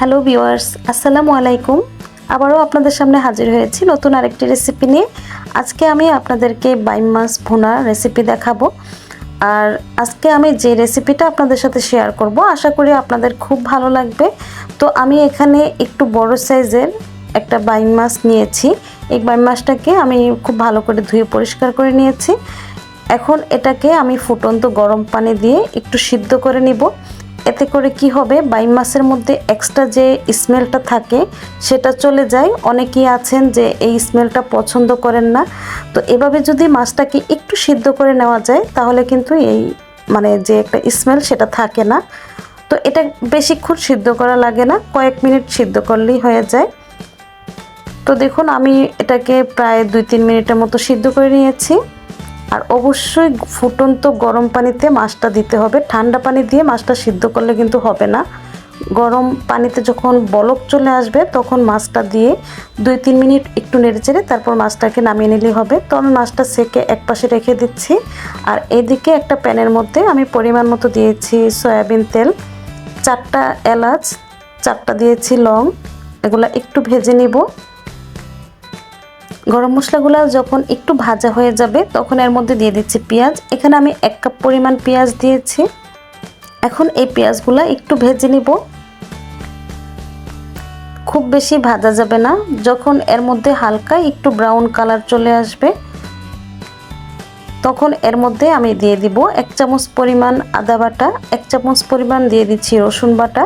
Hello viewers, আসসালামু আলাইকুম। আবারও আপনাদের সামনে হাজির হয়েছি নতুন আরেকটি রেসিপি নিয়ে। আজকে আমি আপনাদেরকে বাইম মাছ ভুনা রেসিপি দেখাবো। আর আজকে আমি যে রেসিপিটা আপনাদের সাথে শেয়ার করব, আশা করি আপনাদের খুব ভালো লাগবে। তো আমি এখানে একটু বড় সাইজের একটা বাইম মাছ নিয়েছি। এই বাইম মাছটাকে আমি খুব ভালো করে ধুয়ে পরিষ্কার করে নিয়েছি। এখন এটাকে আমি ফুটন্ত গরম পানি দিয়ে একটু সিদ্ধ করে নিব। এতে করে কি হবে? বাইম মাছের মধ্যে এক্সট্রা যে স্মেলটা থাকে, সেটা চলে যায়। অনেকেই আছেন যে এই স্মেলটা পছন্দ করেন না। তো এভাবে যদি মাছটাকে একটু সিদ্ধ করে নেওয়া যায়, তাহলে কিন্তু এই মানে যে একটা স্মেল সেটা থাকে না। তো এটা বেশিক্ষণ সিদ্ধ করা লাগে না, কয়েক মিনিট সিদ্ধ করলেই হয়ে যায়। তো দেখুন, আমি এটাকে প্রায় দুই তিন মিনিটের মতো সিদ্ধ করে নিয়েছি। আর অবশ্যই ফুটন্ত গরম পানিতে মাছটা দিতে হবে। ঠান্ডা পানি দিয়ে মাছটা সিদ্ধ করলে কিন্তু হবে না। গরম পানিতে যখন বলক চলে আসবে, তখন মাছটা দিয়ে দুই তিন মিনিট একটু নেড়েচেড়ে তারপর মাছটাকে নামিয়ে নিলেই হবে। তো আমি মাছটা সেকে এক পাশে রেখে দিচ্ছি। আর এদিকে একটা প্যানের মধ্যে আমি পরিমাণ মতো দিয়েছি সয়াবিন তেল, চারটা এলাচ, চারটা দিয়েছি লং। এগুলো একটু ভেজে নিব। গরম মশলাগুলো যখন একটু ভাজা হয়ে যাবে, তখন এর মধ্যে দিয়ে দিচ্ছি পেঁয়াজ। এখানে আমি এক কাপ পরিমাণ পেঁয়াজ দিয়েছি। এখন এই পেঁয়াজগুলো একটু ভেজে নিব। খুব বেশি ভাজা যাবে না। যখন এর মধ্যে হালকা একটু ব্রাউন কালার চলে আসবে, তখন এর মধ্যে আমি দিয়ে দিব এক চামচ পরিমাণ আদা বাটা, এক চামচ পরিমাণ দিয়ে দিচ্ছি রসুন বাটা।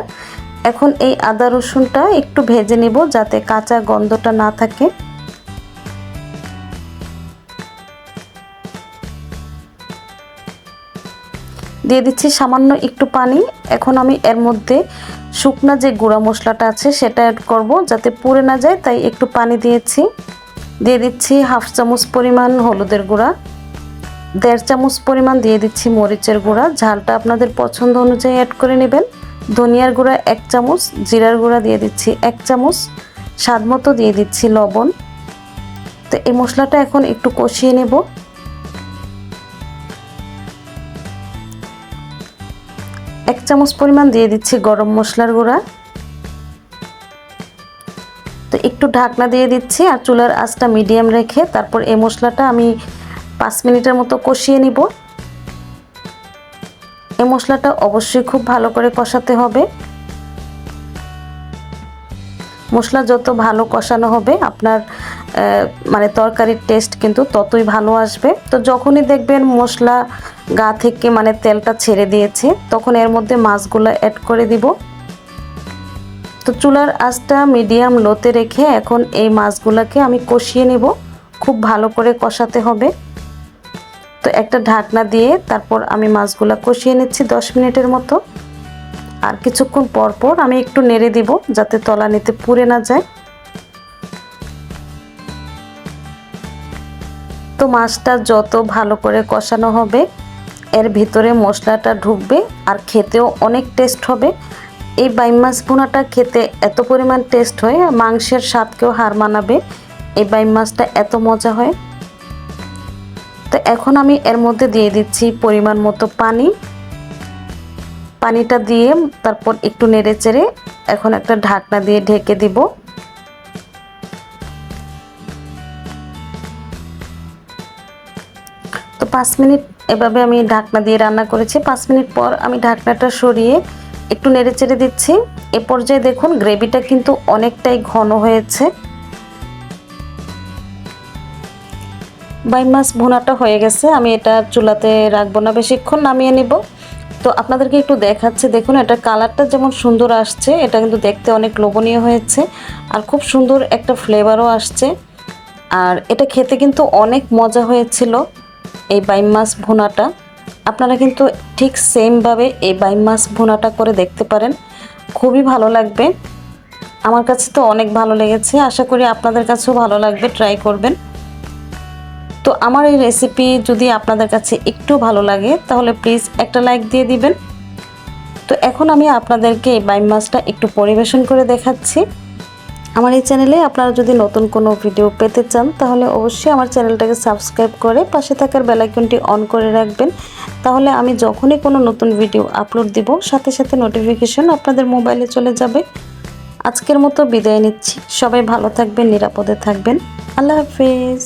এখন এই আদা রসুনটা একটু ভেজে নিব যাতে কাঁচা গন্ধটা না থাকে। দিয়ে দিচ্ছি সামান্য একটু পানি। এখন আমি এর মধ্যে শুকনা যে গুঁড়া মশলাটা আছে সেটা অ্যাড করব যাতে পুড়ে না যায়, তাই একটু পানি দিয়েছি। দিয়ে দিচ্ছি হাফ চামচ পরিমাণ হলুদের গুঁড়া, দেড় চামচ পরিমাণ দিয়ে দিচ্ছি মরিচের গুঁড়া। ঝালটা আপনাদের পছন্দ অনুযায়ী অ্যাড করে নেবেন। ধনিয়ার গুঁড়া এক চামচ, জিরার গুঁড়া দিয়ে দিচ্ছি এক চামচ, স্বাদ মতো দিয়ে দিচ্ছি লবণ। তো এই মশলাটা এখন একটু কষিয়ে নেব। এক চামচ পরিমাণ দিয়ে দিচ্ছি গরম মশলার গুঁড়া। তো একটু ঢাকনা দিয়ে দিচ্ছি আর চুলার আঁচটা মিডিয়াম রেখে তারপর এই মশলাটা আমি পাঁচ মিনিটের মতো কষিয়ে নিব। এই মশলাটা অবশ্যই খুব ভালো করে কষাতে হবে। মশলা যত ভালো কষানো হবে, আপনার মানে তরকারির টেস্ট কিন্তু ততই ভালো আসবে। তো যখনই দেখবেন মশলা গা থেকে মানে তেলটা ছেড়ে দিয়েছে। তখন এর মধ্যে মাছগুলো অ্যাড করে দিব। তো চুলার আঁচটা মিডিয়াম লোতে রেখে এখন এই মাছগুলোকে আমি কষিয়ে নিব। খুব ভালো করে কষাতে হবে। তো একটা ঢাকনা দিয়ে তারপর আমি মাছগুলো কষিয়ে নিচ্ছি দশ মিনিটের মতো। আর কিছুক্ষণ পর পর আমি একটু নেড়ে দিব যাতে তলানিতে পুড়ে না যায়। তো মাছটা যত ভালো করে কষানো হবে এর ভিতরে মশলাটা ঢুকবে আর খেতেও অনেক টেস্ট হবে। এই বাইম মাছ খেতে এত পরিমাণ টেস্ট হয় মাংসের স্বাদকেও হার মানাবে। এই বাইম মাছটা এত মজা হয়। তো এখন আমি এর মধ্যে দিয়ে দিচ্ছি পরিমাণ মতো পানি। পানিটা দিয়ে তারপর একটু নেড়ে চেড়ে এখন একটা ঢাকনা দিয়ে ঢেকে দিব। পাঁচ মিনিট এভাবে আমি ঢাকনা দিয়ে রান্না করেছি। পাঁচ মিনিট পর আমি ঢাকনাটা সরিয়ে একটু নেড়ে চেড়ে দিচ্ছি। এ পর্যায়ে দেখুন, গ্রেভিটা কিন্তু অনেকটাই ঘন হয়েছে। বাই মাছ ভুনাটা হয়ে গেছে। আমি এটা চুলাতে রাখব না, বেশিক্ষণ নামিয়ে নিব। তো আপনাদেরকে একটু দেখাচ্ছে। দেখুন, এটা কালারটা যেমন সুন্দর আসছে, এটা কিন্তু দেখতে অনেক লোভনীয় হয়েছে। আর খুব সুন্দর একটা ফ্লেভারও আসছে। আর এটা খেতে কিন্তু অনেক মজা হয়েছিল। এই বাইম মাছ ভুনাটা, আপনারা কিন্তু ঠিক সেমভাবে এই বাইম মাছ ভুনাটা করে দেখতে পারেন। খুবই ভালো লাগবে। আমার কাছে তো অনেক ভালো লেগেছে। আশা করি আপনাদের কাছেও ভালো লাগবে। ট্রাই করবেন। তো আমার এই রেসিপি যদি আপনাদের কাছে একটু ভালো লাগে, তাহলে প্লিজ একটা লাইক দিয়ে দিবেন। তো এখন আমি আপনাদেরকে এই বাইম মাছটা একটু পরিবেশন করে দেখাচ্ছি। আমার এই চ্যানেলে আপনারা যদি নতুন কোনো ভিডিও পেতে চান, তাহলে অবশ্যই আমার চ্যানেলটাকে সাবস্ক্রাইব করে পাশে থাকার বেলাইকনটি অন করে রাখবেন। তাহলে আমি যখনই কোনো নতুন ভিডিও আপলোড দিব, সাথে সাথে নোটিফিকেশন আপনাদের মোবাইলে চলে যাবে। আজকের মতো বিদায় নিচ্ছি। সবাই ভালো থাকবেন, নিরাপদে থাকবেন। আল্লাহ হাফিজ।